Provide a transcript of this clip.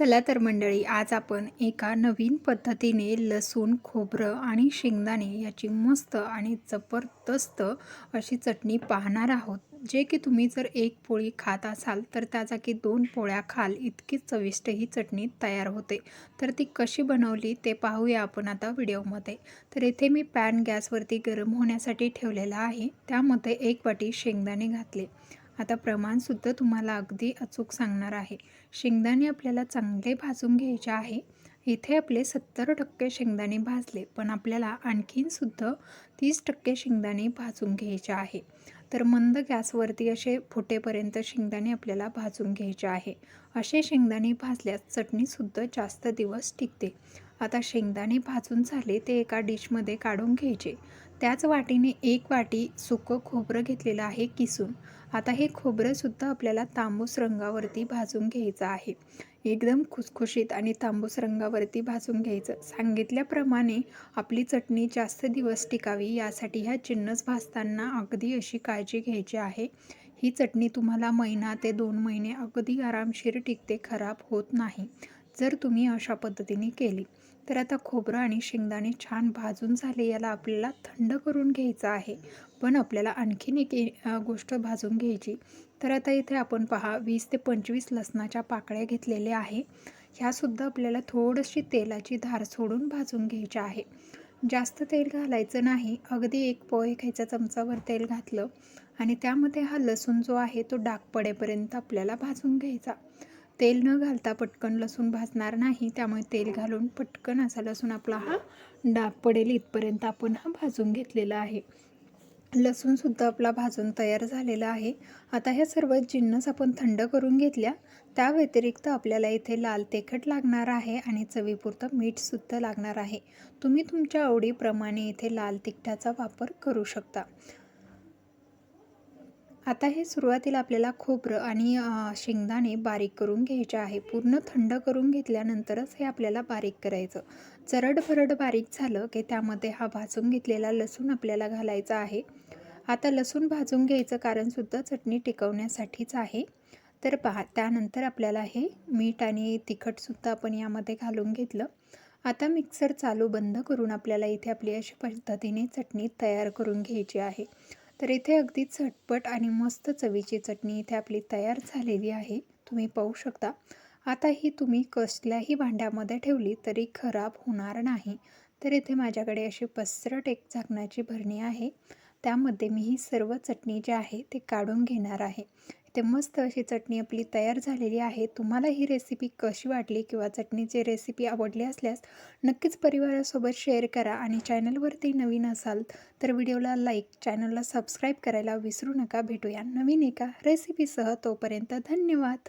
चला तर मंडळी आज आपण एका नवीन पद्धतीने लसूण खोबरं आणि शेंगदाणे याची मस्त आणि जबरदस्त अशी चटणी पाहणार आहोत. जे की तुम्ही जर एक पोळी खात असाल तर त्याचा की दोन पोळ्या खाल इतकी चविष्ट ही चटणी तयार होते. तर ती कशी बनवली ते पाहूया आपण आता व्हिडिओमध्ये. तर इथे मी पॅन गॅसवरती गरम होण्यासाठी ठेवलेला आहे. त्यामध्ये एक वाटी शेंगदाणे घातले. आता प्रमाणसुद्धा तुम्हाला अगदी अचूक सांगणार आहे. शेंगदाणे आपल्याला चांगले भाजून घ्यायचे आहे. इथे आपले सत्तर टक्के शेंगदाणे भाजले पण आपल्याला आणखीनसुद्धा तीस टक्के शेंगदाणे भाजून घ्यायचे आहे. तर मंद गॅसवरती असे फुटेपर्यंत शेंगदाणे आपल्याला भाजून घ्यायचे आहे. असे शेंगदाणे भाजल्यास चटणीसुद्धा जास्त दिवस टिकते. आता शेंगदाणे भाजून झाले ते एका डिशमध्ये काढून घ्यायचे. त्याच वाटीने एक वाटी सुकं खोबरं घेतलेलं आहे किसून. आता हे खोबरंसुद्धा आपल्याला तांबूस रंगावरती भाजून घ्यायचं आहे. एकदम खुसखुशीत आणि तांबूस रंगावरती भाजून घ्यायचं. सांगितल्याप्रमाणे आपली चटणी जास्त दिवस टिकावी यासाठी ह्या चिन्नस भाजताना अगदी अशी काळजी घ्यायची आहे. ही चटणी तुम्हाला महिना ते दोन महिने अगदी आरामशीर टिकते खराब होत नाही. जर तुम्ही अशा पद्धतीने केली तर आता खोबरं आणि शेंगदाणे छान भाजून झाले याला आपल्याला थंड करून घ्यायचं आहे. पण आपल्याला आणखीन एक गोष्ट भाजून घ्यायची. तर आता इथे आपण पहा वीस ते पंचवीस लसणाच्या पाकळ्या घेतलेल्या आहे. ह्यासुद्धा आपल्याला थोडीशी तेलाची धार सोडून भाजून घ्यायची आहे. जास्त तेल घालायचं नाही. अगदी एक पोहे खायच्या चमचावर तेल घातलं आणि त्यामध्ये हा लसूण जो आहे तो डाग पडेपर्यंत आपल्याला भाजून घ्यायचा. तेल न घालता पटकन लसूण भाजणार नाही त्यामुळे तेल घालून पटकन असा लसूण आपला हा डाग पडेल इथपर्यंत आपण हा भाजून घेतलेला आहे. लसूणसुद्धा आपला भाजून तयार झालेला आहे. आता ह्या सर्व जिन्नस आपण थंड करून घेतल्या त्या व्यतिरिक्त आपल्याला इथे लाल तिखट लागणार आहे आणि चवीपुरतं मीठसुद्धा लागणार आहे. तुम्ही तुमच्या आवडीप्रमाणे इथे लाल तिखटाचा वापर करू शकता. आता हे सुरुवातीला आपल्याला खोबरं आणि शेंगदाणे बारीक करून घ्यायचे आहे. पूर्ण थंड करून घेतल्यानंतरच हे आपल्याला बारीक करायचं. चरडभरड बारीक झालं की त्यामध्ये हा भाजून घेतलेला लसूण आपल्याला घालायचा आहे. आता लसूण भाजून घ्यायचं कारणसुद्धा चटणी टिकवण्यासाठीच आहे. तर पहा त्यानंतर आपल्याला हे मीठ आणि तिखटसुद्धा आपण यामध्ये घालून घेतलं. आता मिक्सर चालू बंद करून आपल्याला इथे आपली अशा पद्धतीने चटणी तयार करून घ्यायची आहे. तर इथे अगदी झटपट आणि मस्त चवीची चटणी इथे आपली तयार झालेली आहे. तुम्ही पाहू शकता. आता ही तुम्ही कसल्याही भांड्यामध्ये ठेवली तरी खराब होणार नाही. तर इथे माझ्याकडे अशी पसरट एक झाकणाची भरणी आहे. त्यामध्ये मी ही सर्व चटणी जी आहे ते काढून घेणार आहे. ते मस्त अशी चटणी आपली तयार झालेली आहे. तुम्हाला ही रेसिपी कशी वाटली किंवा चटणीची रेसिपी आवडली असल्यास नक्कीच परिवारासोबत शेअर करा आणि चॅनलवरती नवीन असाल तर व्हिडिओला लाईक चॅनलला सबस्क्राईब करायला विसरू नका. भेटूया नवीन एका रेसिपीसह तोपर्यंत धन्यवाद.